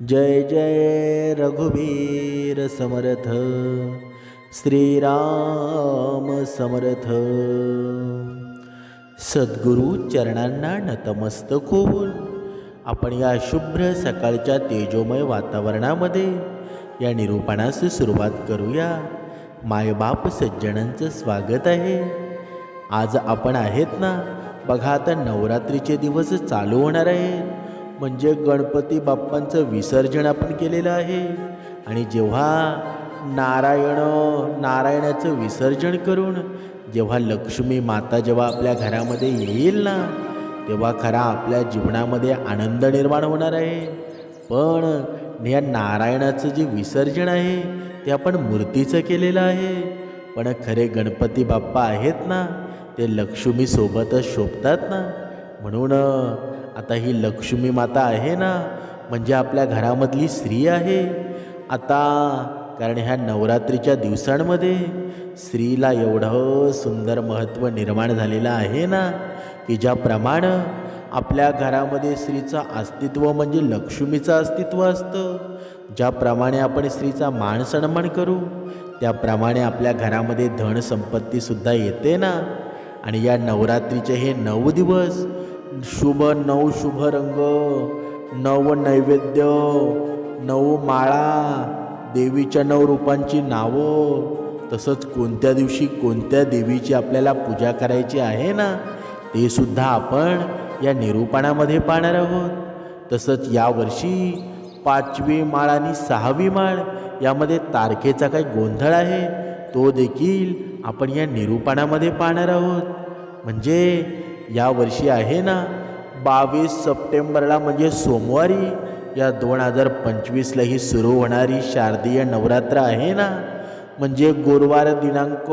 जय जय रघुवीर समर्थ श्रीराम समर्थ। सद्गुरू चरणांना नतमस्तक होऊन आपण या शुभ्र सकाळच्या तेजोमय वातावरणामध्ये या निरूपणास सुरुवात करूया. मायबाप सज्जनांचं स्वागत आहे. आज आपण आहेत ना बघा आता नवरात्रीचे दिवस चालू होणार आहेत. म्हणजे गणपती बाप्पांचं विसर्जन आपण केलेलं आहे. आणि जेव्हा नारायण नारायणाचं विसर्जन करून जेव्हा लक्ष्मी माता जेव्हा आपल्या घरामध्ये येईल ना तेव्हा खरा आपल्या जीवनामध्ये आनंद निर्माण होणार आहे. पण या नारायणाचं जे विसर्जन आहे ते आपण मूर्तीचं केलेलं आहे. पण खरे गणपती बाप्पा आहेत ना ते लक्ष्मीसोबतच शोभतात ना. म्हणून आता ही लक्ष्मी माता आहे ना म्हणजे आपल्या घरामधली स्त्री आहे. आता कारण ह्या नवरात्रीच्या दिवसांमध्ये स्त्रीला एवढं सुंदर महत्त्व निर्माण झालेलं आहे ना की ज्याप्रमाणे आपल्या घरामध्ये स्त्रीचं अस्तित्व म्हणजे लक्ष्मीचं अस्तित्व असतं. ज्याप्रमाणे आपण स्त्रीचा मान सन्मान करू त्याप्रमाणे आपल्या घरामध्ये धनसंपत्तीसुद्धा येते ना. आणि या नवरात्रीचे हे नऊ दिवस शुभ नऊ शुभ रंग नव नैवेद्य नऊ माळा देवीच्या नऊ रूपांची नावं तसंच कोणत्या दिवशी कोणत्या देवीची आपल्याला पूजा करायची आहे ना ते सुद्धा आपण या निरूपणामध्ये पाहणार आहोत. तसंच यावर्षी पाचवी माळ आणि सहावी माळ यामध्ये तारखेचा काही गोंधळ आहे तो देखील आपण या निरूपणामध्ये पाहणार आहोत. म्हणजे यावर्षी आहे ना बावीस सप्टेंबरला म्हणजे सोमवारी या दोन हजार पंचवीसला ही सुरू होणारी शारदीय नवरात्र आहे ना म्हणजे गुरुवार दिनांक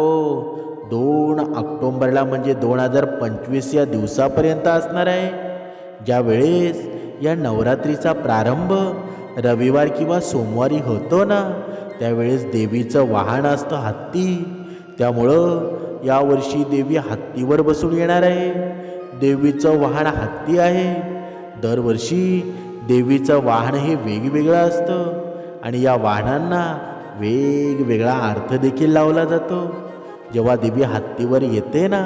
दोन ऑक्टोंबरला म्हणजे दोन हजार पंचवीस या दिवसापर्यंत असणार आहे. ज्यावेळेस या नवरात्रीचा प्रारंभ रविवार किंवा सोमवारी होतो ना त्यावेळेस देवीचं वाहन असतं हत्ती. त्यामुळं यावर्षी देवी हत्तीवर बसून येणार आहे. देवीचं वाहन हत्ती आहे. दरवर्षी देवीचं वाहन हे वेगवेगळं असतं आणि या वाहनांना वेगवेगळा अर्थ देखील लावला जातो. जेव्हा देवी हत्तीवर येते ना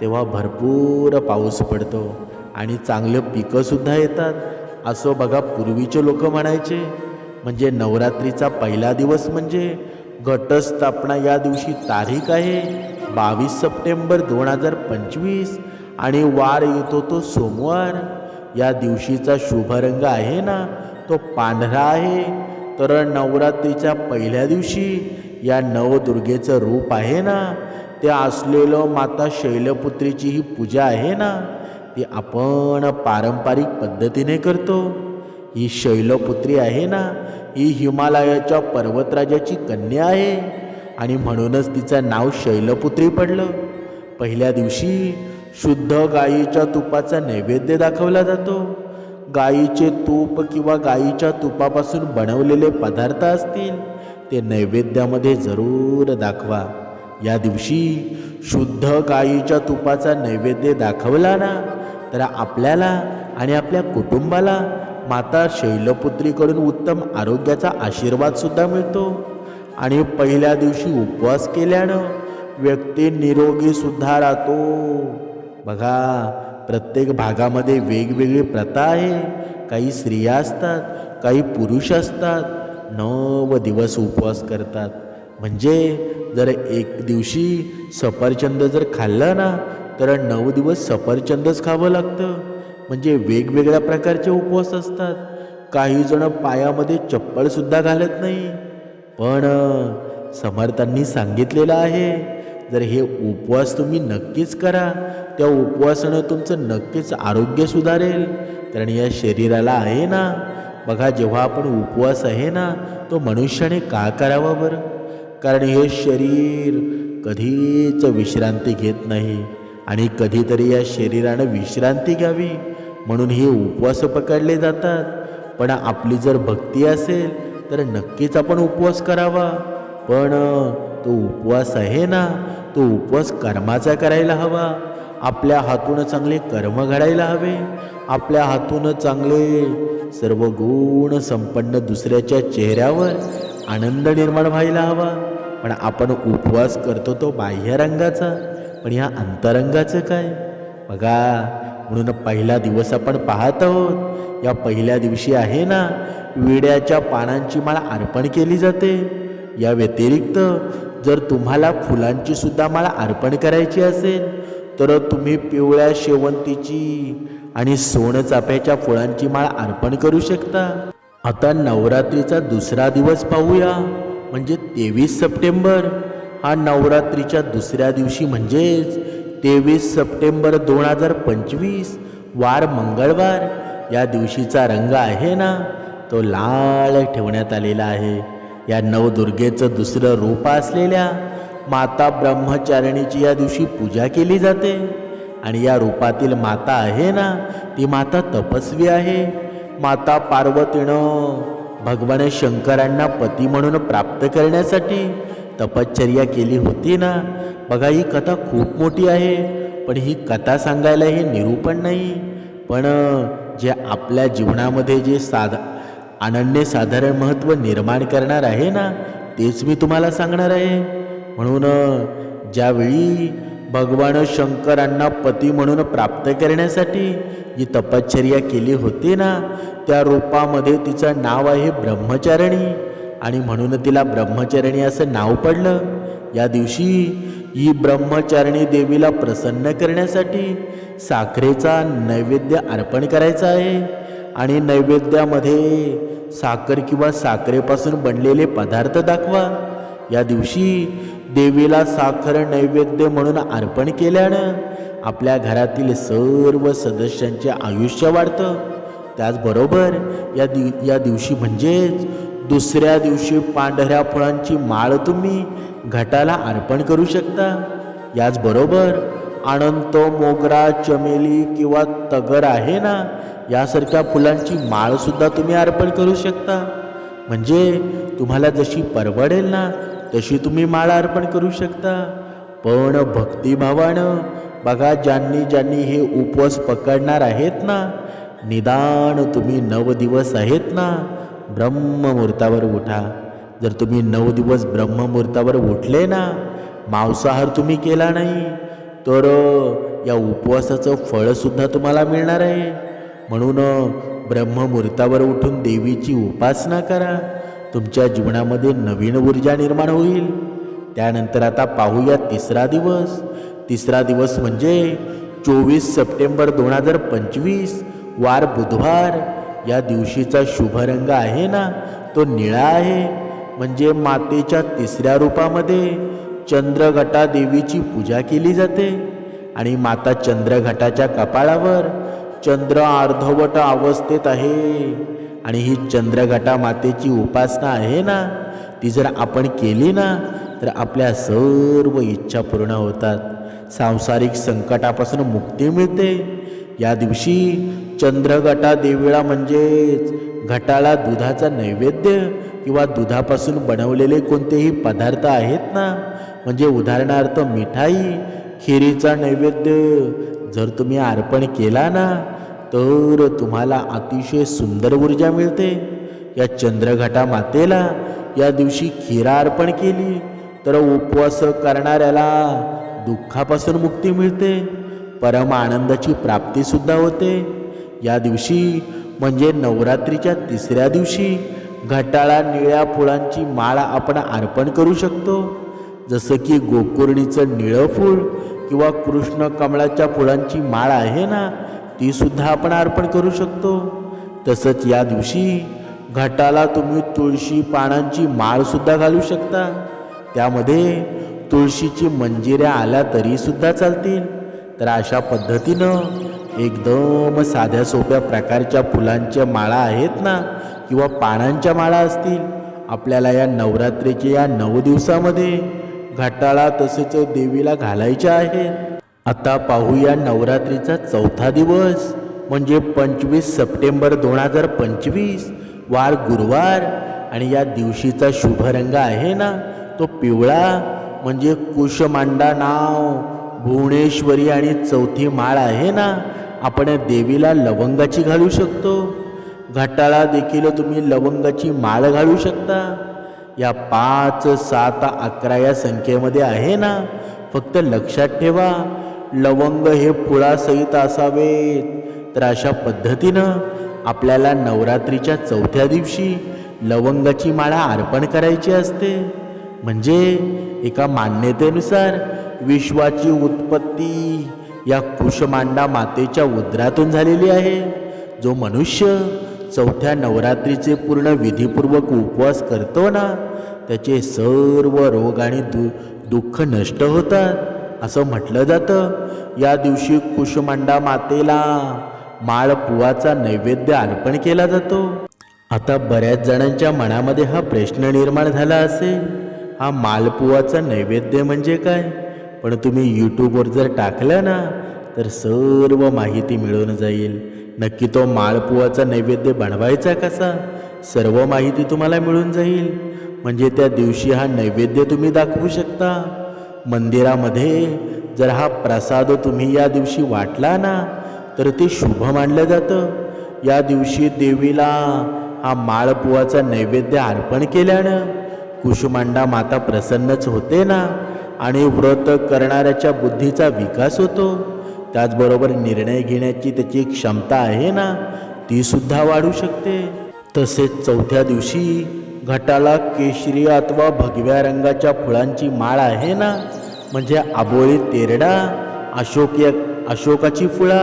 तेव्हा भरपूर पाऊस पडतो आणि चांगलं पिकंसुद्धा येतात. असं बघा पूर्वीचे लोक म्हणायचे. म्हणजे नवरात्रीचा पहिला दिवस म्हणजे घटस्थापना या दिवशी तारीख आहे बावीस सप्टेंबर दोन हजार पंचवीस. आणि वार येतो तो सोमवार. या दिवशीचा शुभरंग आहे ना तो पांढरा आहे. तर नवरात्रीच्या पहिल्या दिवशी या नवदुर्गेचं रूप आहे ना ते असलेलं माता शैलपुत्रीची ही पूजा आहे ना ती आपण पारंपरिक पद्धतीने करतो. ही शैलपुत्री आहे ना ही हिमालयाच्या पर्वतराजाची कन्या आहे. आणि म्हणूनच तिचं नाव शैलपुत्री पडलं. पहिल्या दिवशी शुद्ध गायीच्या तुपाचा नैवेद्य दाखवला जातो. गायीचे तूप किंवा गायीच्या तुपापासून बनवलेले पदार्थ असतील ते नैवेद्यामध्ये जरूर दाखवा. या दिवशी शुद्ध गायीच्या तुपाचा नैवेद्य दाखवला ना तर आपल्याला आणि आपल्या कुटुंबाला माता शैलपुत्रीकडून उत्तम आरोग्याचा आशीर्वादसुद्धा मिळतो. आणि पहिल्या दिवशी उपवास केल्यानं व्यक्ती निरोगीसुद्धा राहतो. बघा प्रत्येक भागामध्ये वेगवेगळी प्रथा आहे. काही स्त्रिया असतात काही पुरुष असतात. नव दिवस उपवास करतात. म्हणजे जर एक दिवशी सफरचंद जर खाल्लं ना तर नऊ दिवस सफरचंदच खावं लागतं. म्हणजे वेगवेगळ्या प्रकारचे उपवास असतात. काही जण पायामध्ये चप्पलसुद्धा घालत नाही. पण समर्थांनी सांगितलेलं आहे. जर हे उपवास तुम्ही नक्कीच करा. त्या उपवासानं तुमचं नक्कीच आरोग्य सुधारेल. कारण या शरीराला आहे ना बघा जेव्हा आपण उपवास आहे ना तो मनुष्याने का करावा बरं? कारण हे शरीर कधीच विश्रांती घेत नाही आणि कधीतरी या शरीरानं विश्रांती घ्यावी म्हणून हे उपवास पकडले जातात. पण आपली जर भक्ती असेल तर नक्कीच आपण उपवास करावा. पण तो उपवास आहे ना तो उपवास कर्माचा करायला हवा. आपल्या हातून चांगले कर्म घडायला हवे. आपल्या हातून चांगले सर्व गुण संपन्न दुसऱ्याच्या चेहऱ्यावर आनंद निर्माण व्हायला हवा. पण आपण उपवास करतो तो बाह्य रंगाचा. पण ह्या अंतरंगाचं काय? बघा म्हणून पहिला दिवस आपण पाहत आहोत. या पहिल्या दिवशी आहे ना विड्याच्या पानांची माळ अर्पण केली जाते. या व्यतिरिक्त जर तुम्हाला फुलांची सुद्धा माळ अर्पण करायची असेल तर तुम्ही पिवळ्या शेवंतीची आणि सोन चाफ्याच्या फुलांची माळ अर्पण करू शकता. आता नवरात्रीचा दुसरा दिवस पाहूया म्हणजे तेवीस सप्टेंबर. हा नवरात्रीच्या दुसऱ्या दिवशी म्हणजेच तेवीस सप्टेंबर दोन हजार पंचवीस वार मंगळवार. या दिवशीचा रंग आहे ना तो लाल ठेवण्यात आलेला आहे. या नवदुर्गेचं दुसरं रूप असलेल्या माता ब्रह्मचारिणीची या दिवशी पूजा केली जाते. आणि या रूपातील माता आहे ना ती माता तपस्वी आहे. माता पार्वतीनं भगवान शंकरांना पती म्हणून प्राप्त करण्यासाठी तपश्चर्या केली होती ना. बघा ही कथा खूप मोठी आहे. पण ही कथा सांगायला हे निरूपण नाही. पण जे आपल्या जीवनामध्ये जे साधा अनन्य साधारण महत्त्व निर्माण करणार आहे ना तेच मी तुम्हाला सांगणार आहे. म्हणून ज्यावेळी भगवान शंकरांना पती म्हणून प्राप्त करण्यासाठी जी तपश्चर्या केली होती ना त्या रूपामध्ये तिचं नाव आहे ब्रह्मचारिणी. आणि म्हणून तिला ब्रह्मचारिणी असं नाव पडलं. या दिवशी ही ब्रह्मचारिणी देवीला प्रसन्न करण्यासाठी साखरेचा नैवेद्य अर्पण करायचा आहे. आणि नैवेद्यामध्ये साखर किंवा साखरेपासून बनलेले पदार्थ दाखवा. या दिवशी देवीला साखर नैवेद्य म्हणून अर्पण केल्यानं आपल्या घरातील सर्व सदस्यांचे आयुष्य वाढतं. त्याचबरोबर या दिव या दिवशी म्हणजेच दुसऱ्या दिवशी पांढऱ्या फुलांची माळ तुम्ही घटाला अर्पण करू शकता. याचबरोबर अनंत मोगरा चमेली किंवा तगर आहे ना यासारख्या फुलांची माळसुद्धा तुम्ही अर्पण करू शकता. म्हणजे तुम्हाला जशी परवडेल ना तशी तुम्ही माळ अर्पण करू शकता. पण भक्तिभावानं बघा ज्यांनी ज्यांनी हे उपवास पकडणार आहेत ना निदान तुम्ही नव दिवस आहेत ना ब्रह्ममुहूर्तावर उठा. जर तुम्ही नऊ दिवस ब्रह्ममुहूर्तावर उठले ना मांसाहार तुम्ही केला नाही तर या उपवासाचं फळसुद्धा तुम्हाला मिळणार आहे. म्हणून ब्रह्ममुहूर्तावर उठून देवीची उपासना करा. तुमच्या जीवनामध्ये नवीन ऊर्जा निर्माण होईल. त्यानंतर आता पाहूया तिसरा दिवस. तिसरा दिवस म्हणजे चोवीस सप्टेंबर दोन हजार पंचवीस वार बुधवार. या दिवशीचा शुभ रंग आहे ना? तो निळा आहे. म्हणजे मातेच्या तिसऱ्या रूपामध्ये चंद्रघटा देवीची पूजा केली जाते. आणि माता चंद्रघटाच्या कपाळावर चंद्र अर्धवट अवस्थेत आहे. आणि ही चंद्रघटा मातेची उपासना आहे ना ती जर आपण केली ना तर आपल्या सर्व इच्छा पूर्ण होतात. सांसारिक संकटापासून मुक्ती मिळते. या दिवशी चंद्रघटा देवीळा म्हणजेच घटाला दुधाचा नैवेद्य किंवा दुधापासून बनवलेले कोणतेही पदार्थ आहेत ना म्हणजे उदाहरणार्थ मिठाई खिरीचा नैवेद्य जर तुम्ही अर्पण केला ना तर तुम्हाला अतिशय सुंदर ऊर्जा मिळते. या चंद्रघटा मातेला या दिवशी खिरा अर्पण केली. तर उपवास करणाऱ्याला दुःखापासून मुक्ती मिळते. परम आनंदाची प्राप्तीसुद्धा होते. या दिवशी म्हणजे नवरात्रीच्या तिसऱ्या दिवशी घटाळा निळ्या फुलांची माळ आपण अर्पण करू शकतो. जसं की गोकुर्णीचं निळं फूल किंवा कृष्ण कमळाच्या फुलांची माळ आहे ना ती सुद्धा आपण अर्पण करू शकतो. तसंच या दिवशी घटाला तुम्ही तुळशी पानांची माळसुद्धा घालू शकता. त्यामध्ये तुळशीची मंजिऱ्या आल्या तरीसुद्धा चालतील. तर अशा पद्धतीनं एकदम साध्या सोप्या प्रकारच्या फुलांच्या माळा आहेत ना किंवा पानांच्या माळा असतील आपल्याला या नवरात्रीच्या या नऊ दिवसामध्ये घटाळा तसेच देवीला घालायच्या आहेत. आता पाहूया नवरात्रीचा चौथा दिवस म्हणजे पंचवीस सप्टेंबर दोन हजार पंचवीस. वार गुरुवार आणि या दिवशीचा शुभ रंग आहे ना तो पिवळा म्हणजे कुशमांडा नाव भुवनेश्वरी आणि चौथी माळ आहे ना आपण या देवीला लवंगाची घालू शकतो. घाटाळा देखील तुम्ही लवंगाची माळ घालू शकता. या पाच सात अकरा या संख्येमध्ये आहे ना फक्त लक्षात ठेवा लवंग हे फुळासहित असावेत. तर अशा पद्धतीनं आपल्याला नवरात्रीच्या चौथ्या दिवशी लवंगाची माळा अर्पण करायची असते. म्हणजे एका मान्यतेनुसार विश्वाची उत्पत्ती या कुशमांडा मातेच्या उदरातून झालेली आहे. जो मनुष्य चौथ्या नवरात्रीचे पूर्ण विधीपूर्वक उपवास करतो ना त्याचे सर्व रोग आणि दु दुःख नष्ट होतात. असं म्हटलं जातं. या दिवशी कुशमांडा मातेला माळपुवाचा नैवेद्य अर्पण केला जातो. आता बऱ्याच जणांच्या मनामध्ये हा प्रश्न निर्माण झाला असेल हा मालपुवाचा नैवेद्य म्हणजे काय? पण तुम्ही यूट्यूबवर जर टाकलं ना तर सर्व माहिती मिळून जाईल. नक्की तो माळपुवाचा नैवेद्य बनवायचा कसा? सर्व माहिती तुम्हाला मिळून जाईल. म्हणजे त्या दिवशी हा नैवेद्य तुम्ही दाखवू शकता. मंदिरामध्ये जर हा प्रसाद तुम्ही या दिवशी वाटला ना तर ते शुभ मानलं जातं. या दिवशी देवीला हा माळपुवाचा नैवेद्य अर्पण केल्यानं कुशुमांडा माता प्रसन्नच होते ना आणि व्रत करणाऱ्याच्या बुद्धीचा विकास होतो. त्याचबरोबर निर्णय घेण्याची त्याची क्षमता आहे ना ती सुद्धा वाढू शकते. तसेच चौथ्या दिवशी घटाला केशरी अथवा भगव्या रंगाच्या फुलांची माळ आहे ना म्हणजे आबोळी तेरडा अशोक या अशोकाची फुळा.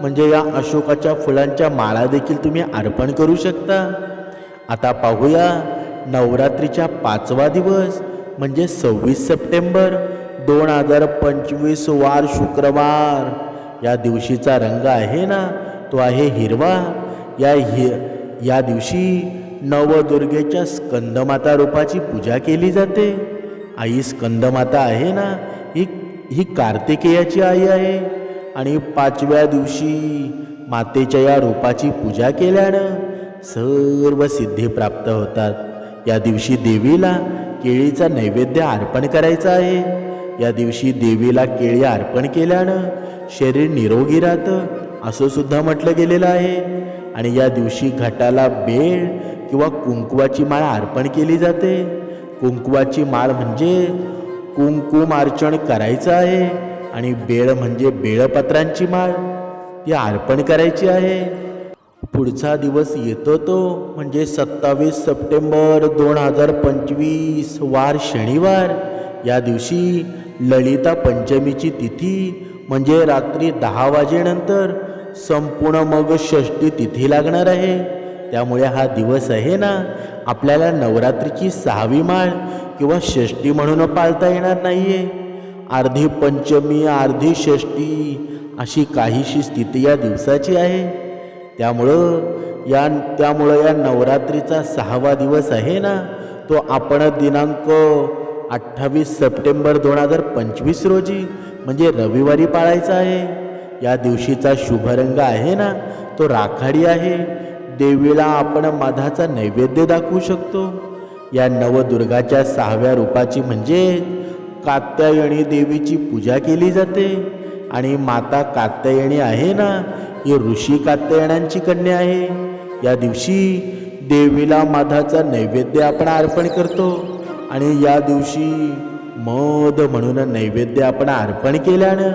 म्हणजे या अशोकाच्या फुलांच्या माळा देखील तुम्ही अर्पण करू शकता. आता पाहूया नवरात्रीच्या पाचवा दिवस म्हणजे सव्वीस सप्टेंबर दोन हजार पंचवीस वार शुक्रवार. या दिवशीचा रंग आहे ना तो आहे हिरवा. या हि या दिवशी नवदुर्गेच्या स्कंदमाता रूपाची पूजा केली जाते. आई स्कंदमाता आहे ना ही ही कार्तिकेयाची आई आहे. आणि पाचव्या दिवशी मातेच्या या रूपाची पूजा केल्यानं सर्व सिद्धी प्राप्त होतात. या दिवशी देवीला केळीचा नैवेद्य अर्पण करायचा आहे. या दिवशी देवीला केळी अर्पण केल्यानं शरीर निरोगी राहतं असं सुद्धा म्हटलं गेलेलं आहे. आणि या दिवशी घटाला बेळ किंवा कुंकवाची माळ अर्पण केली जाते. कुंकवाची माळ म्हणजे कुंकुम अर्चण करायचं आहे आणि बेळ म्हणजे बेळपत्रांची माळ. ती अर्पण करायची आहे. पुढचा दिवस येतो तो म्हणजे सत्तावीस सप्टेंबर दोन हजार पंचवीस वार शनिवार. या दिवशी ललिता पंचमीची तिथी म्हणजे रात्री दहा वाजेनंतर संपूर्ण मग षष्टी तिथी लागणार आहे. त्यामुळे हा दिवस आहे ना आपल्याला नवरात्रीची सहावी माळ किंवा षष्टी म्हणून पाळता येणार नाही आहे अर्धी पंचमी अर्धी षष्टी अशी काहीशी स्थिती या दिवसाची आहे. त्यामुळं या त्यामुळं या नवरात्रीचा सहावा दिवस आहे ना तो आपण दिनांक अठ्ठावीस सप्टेंबर दोन हजार पंचवीस रोजी म्हणजे रविवारी पाळायचा आहे. या दिवशीचा शुभरंग आहे ना तो राखाडी आहे. देवीला आपण मधाचा नैवेद्य दाखवू शकतो. या नवदुर्गाच्या सहाव्या रूपाची म्हणजे कात्यायणी देवीची पूजा केली जाते. आणि माता कात्यायणी आहे ना ही ऋषी कात्यायणांची कन्या आहे. या दिवशी देवीला माधाचा नैवेद्य आपण अर्पण करतो. आणि या दिवशी मध म्हणून नैवेद्य आपण अर्पण केल्यानं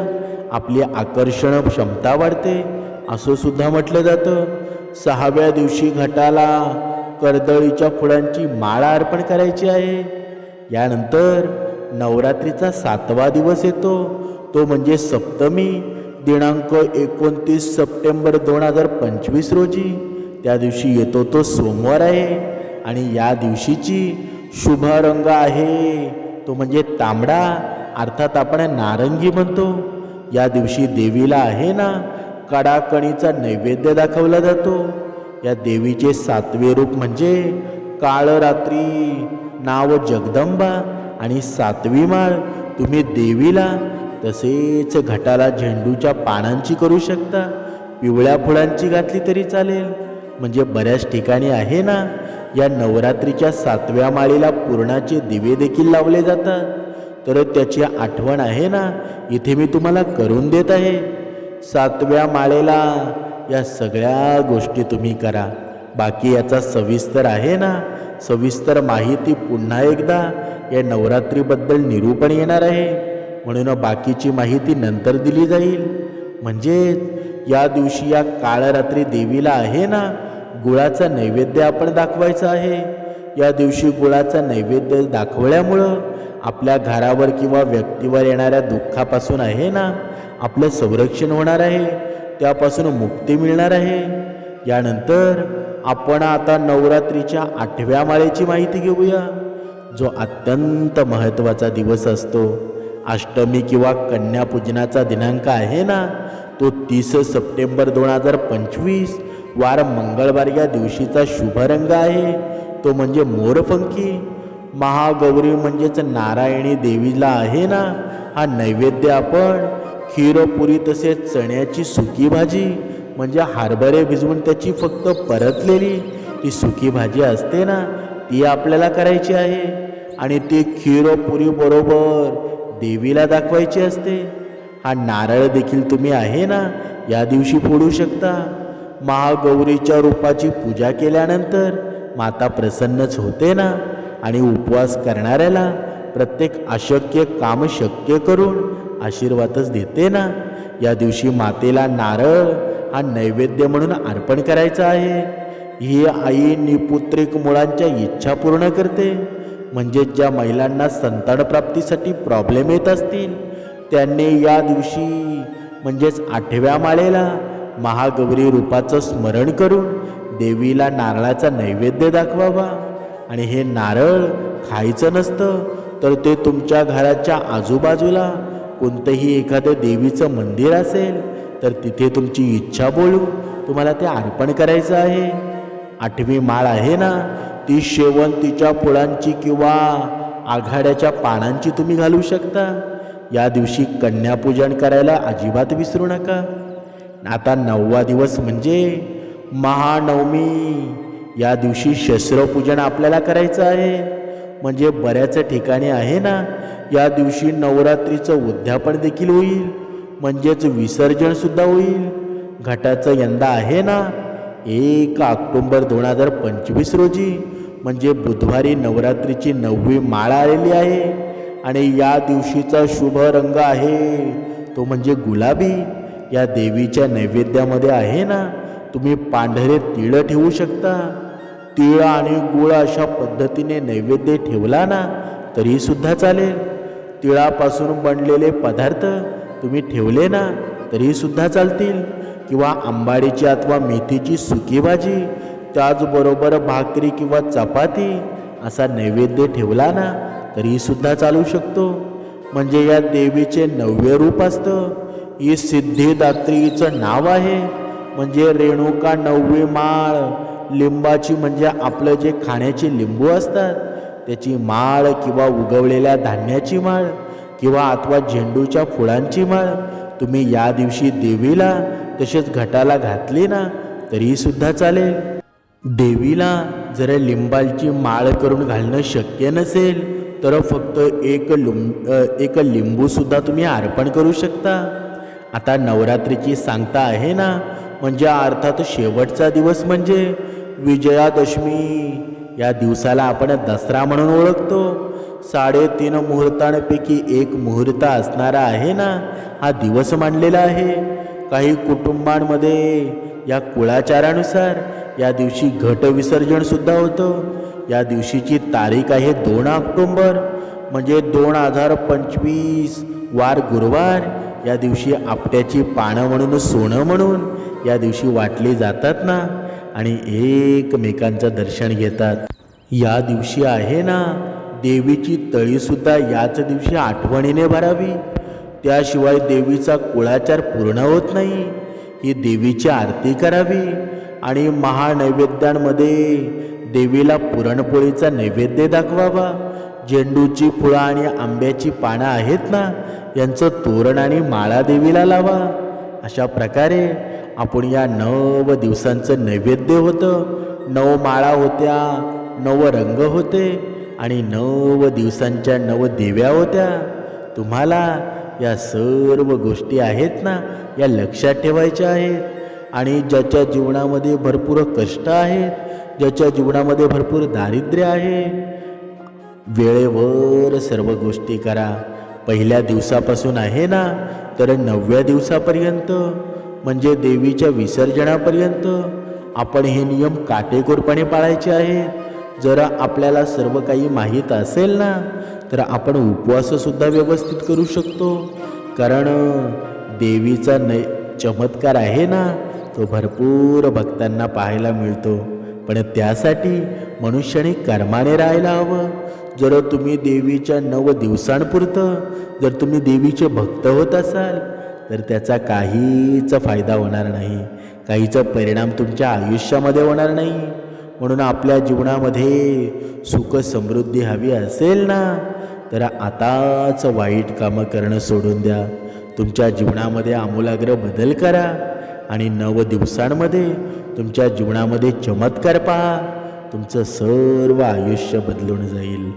आपली आकर्षण क्षमता वाढते. असं सुद्धा म्हटलं जातं. सहाव्या दिवशी घटाला. कर्दळीच्या फुलांची माळा अर्पण करायची आहे. यानंतर नवरात्रीचा सातवा दिवस येतो. तो म्हणजे सप्तमी. दिनांक एकोणतीस सप्टेंबर दोन हजार पंचवीस रोजी. त्या दिवशी येतो तो सोमवार आहे. आणि या दिवशीची शुभ रंग आहे. तो म्हणजे तांबडा. अर्थात आपण नारंगी म्हणतो. या दिवशी देवीला आहे ना? कडाकणीचा नैवेद्य दाखवला जातो. या देवीचे सातवे रूप म्हणजे काळरात्री नाव जगदंबा आणि सातवी माळ. तुम्ही देवीला तसेच घटाला झेंडूच्या पानांची करू शकता. पिवळ्या फुलांची घातली तरी चालेल. म्हणजे बऱ्याच ठिकाणी आहे ना या नवरात्रीच्या सातव्या माळीला पूर्णाचे दिवे देखील लावले जातात. तर त्याची आठवण आहे ना इथे मी तुम्हाला करून देत आहे. सातव्या माळेला. या सगळ्या गोष्टी तुम्ही करा. बाकी याचा सविस्तर आहे ना? सविस्तर माहिती पुन्हा एकदा या नवरात्रीबद्दल निरूपण येणार आहे. म्हणून बाकीची माहिती नंतर दिली जाईल. म्हणजे या दिवशी या काळरात्री देवीला आहे ना गुळाचा नैवेद्य आपण दाखवायचा आहे. या दिवशी गुळाचा नैवेद्य दाखवल्यामुळं आपल्या घरावर किंवा व्यक्तीवर येणाऱ्या दुःखापासून आहे ना आपलं संरक्षण होणार आहे त्यापासून मुक्ती मिळणार आहे. यानंतर आपण आता नवरात्रीच्या आठव्या माळेची माहिती घेऊया. जो अत्यंत महत्त्वाचा दिवस असतो. अष्टमी किंवा कन्यापूजनाचा दिनांक आहे ना? तो तीस सप्टेंबर दोन हजार पंचवीस वार मंगळवार या दिवशीचा शुभरंग आहे. तो म्हणजे मोरपंखी. महागौरी म्हणजेच नारायणी देवीला आहे ना? हा नैवेद्य आपण खीरपुरी तसेच चण्याची सुकी भाजी म्हणजे हरभरे भिजवून त्याची फक्त परतलेली ती सुकी भाजी असते ना ती आपल्याला करायची आहे. आणि ती खीरपुरी बरोबर देवीला दाखवायची असते. हा नारळ देखील तुम्ही आहे ना या दिवशी फोडू शकता. महागौरीच्या रूपाची पूजा केल्यानंतर माता प्रसन्नच होते ना आणि उपवास करणाऱ्याला प्रत्येक अशक्य काम शक्य करून आशीर्वादच देते ना. या दिवशी मातेला नारळ हा नैवेद्य म्हणून अर्पण करायचा आहे. ही आई निपुत्रिक मुळांच्या इच्छा पूर्ण करते. म्हणजे ज्या महिलांना संतान प्राप्तीसाठी प्रॉब्लेम येत असतील त्यांनी या दिवशी म्हणजेच आठव्या माळेला महागौरी रूपाचं स्मरण करून देवीला नारळाचा नैवेद्य दाखवावा. आणि हे नारळ खायचं नसतं तर ते तुमच्या घराच्या आजूबाजूला कोणतंही एखादं देवीचं मंदिर असेल तर तिथे तुमची इच्छा बोलू तुम्हाला ते अर्पण करायचं आहे. आठवी माळ आहे ना ती शेवंतीच्या फुलांची किंवा आघाड्याच्या पानांची तुम्ही घालू शकता. या दिवशी कन्यापूजन करायला अजिबात विसरू नका. आता नववा दिवस म्हणजे महानवमी. या दिवशी शस्त्रपूजन आपल्याला करायचं आहे. म्हणजे बऱ्याच ठिकाणी आहे ना या दिवशी नवरात्रीचं उद्यापन देखील होईल. म्हणजेच विसर्जनसुद्धा होईल. घटाचं यंदा आहे ना एक ऑक्टोंबर दोन हजार पंचवीस रोजी म्हणजे बुधवारी नवरात्रीची नववी माळ आलेली आहे. आणि या दिवशीचा शुभ रंग आहे तो म्हणजे गुलाबी. या देवीच्या नैवेद्यामध्ये आहे ना तुम्ही पांढरे तिळं ठेवू शकता. तिळ आणि गुळ अशा पद्धतीने नैवेद्य ठेवला ना तरीसुद्धा चालेल. तिळापासून बनलेले पदार्थ तुम्ही ठेवले ना तरीसुद्धा चालतील. किंवा आंबाडीची अथवा मेथीची सुकी भाजी त्याचबरोबर भाकरी किंवा चपाती असा नैवेद्य ठेवला ना तरीसुद्धा चालू शकतो. म्हणजे या देवीचे नव्य रूप असतं. ही सिद्धिदात्रीचं नाव आहे. म्हणजे रेणुका नववी माळ. लिंबाची म्हणजे आपलं जे खाण्याचे लिंबू असतात त्याची माळ किंवा उगवलेल्या धान्याची माळ किंवा अथवा झेंडूच्या फुलांची माळ तुम्ही या दिवशी देवीला तसेच घटाला घातली ना तरी सुद्धा चालेल. देवीला जर लिंबाची माळ करून घालणं शक्य नसेल तर फक्त एक लिंब एक लिंबूसुद्धा तुम्ही अर्पण करू शकता. आता नवरात्रीची सांगता आहे ना म्हणजे अर्थात शेवटचा दिवस म्हणजे विजयादशमी. या दिवसाला आपण दसरा म्हणून ओळखतो. साडेतीन मुहूर्तांपैकी एक मुहूर्त असणारा आहे ना हा दिवस मांडलेला आहे. काही कुटुंबांमध्ये या कुळाचारानुसार या दिवशी घट विसर्जनसुद्धा होतं. या दिवशीची तारीख आहे दोन ऑक्टोंबर. म्हणजे दोन हजार पंचवीस वार गुरुवार. या दिवशी आपट्याची पानं म्हणून सोनं म्हणून या दिवशी वाटली जातात ना. आणि एकमेकांचं दर्शन घेतात. या दिवशी आहे ना देवीची तळीसुद्धा याच दिवशी आठवणीने भरावी. त्याशिवाय देवीचा कुळाचार पूर्ण होत नाही. ही देवीची आरती करावी आणि महानैवेद्यांमध्ये देवीला पुरणपोळीचा नैवेद्य दाखवावा. झेंडूची फुळं आणि आंब्याची पानं आहेत ना यांचं तोरण आणि माळा देवीला लावा. अशा प्रकारे आपण या नव दिवसांचं नैवेद्य होतं. नव माळा होत्या नव रंग होते आणि नव दिवसांच्या नव देव्या होत्या. तुम्हाला या सर्व गोष्टी आहेत ना या लक्षात ठेवायच्या आहेत. आणि ज्याच्या जीवनामध्ये भरपूर कष्ट आहेत ज्याच्या जीवनामध्ये भरपूर दारिद्र्य आहे वेळेवर सर्व गोष्टी करा. पहिल्या दिवसापासून आहे ना तर नवव्या दिवसापर्यंत म्हणजे देवीच्या विसर्जनापर्यंत. आपण हे नियम काटेकोरपणे पाळायचे आहेत. जर आपल्याला सर्व काही माहीत असेल ना तर आपण उपवाससुद्धा व्यवस्थित करू शकतो. कारण देवीचा नै चमत्कार आहे ना तो भरपूर भक्तांना पाहायला मिळतो. पण त्यासाठी मनुष्याने कर्माने राहायला हवं. जर तुम्ही देवीच्या नव दिवसांपुरतं जर तुम्ही देवीचे भक्त होत असाल तर त्याचा काहीच फायदा होणार नाही. काहीचा परिणाम तुमच्या आयुष्यामध्ये होणार नाही. म्हणून आपल्या जीवनामध्ये सुख समृद्धी हवी असेल ना तर आताच वाईट कामं करणं सोडून द्या. तुमच्या जीवनामध्ये आमूलाग्र बदल करा आणि नव दिवसांमध्ये तुमच्या जीवनामध्ये चमत्कार पहा. तुमचं सर्व आयुष्य बदलून जाईल.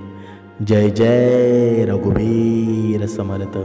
जय जय रघुवीर समर्थ.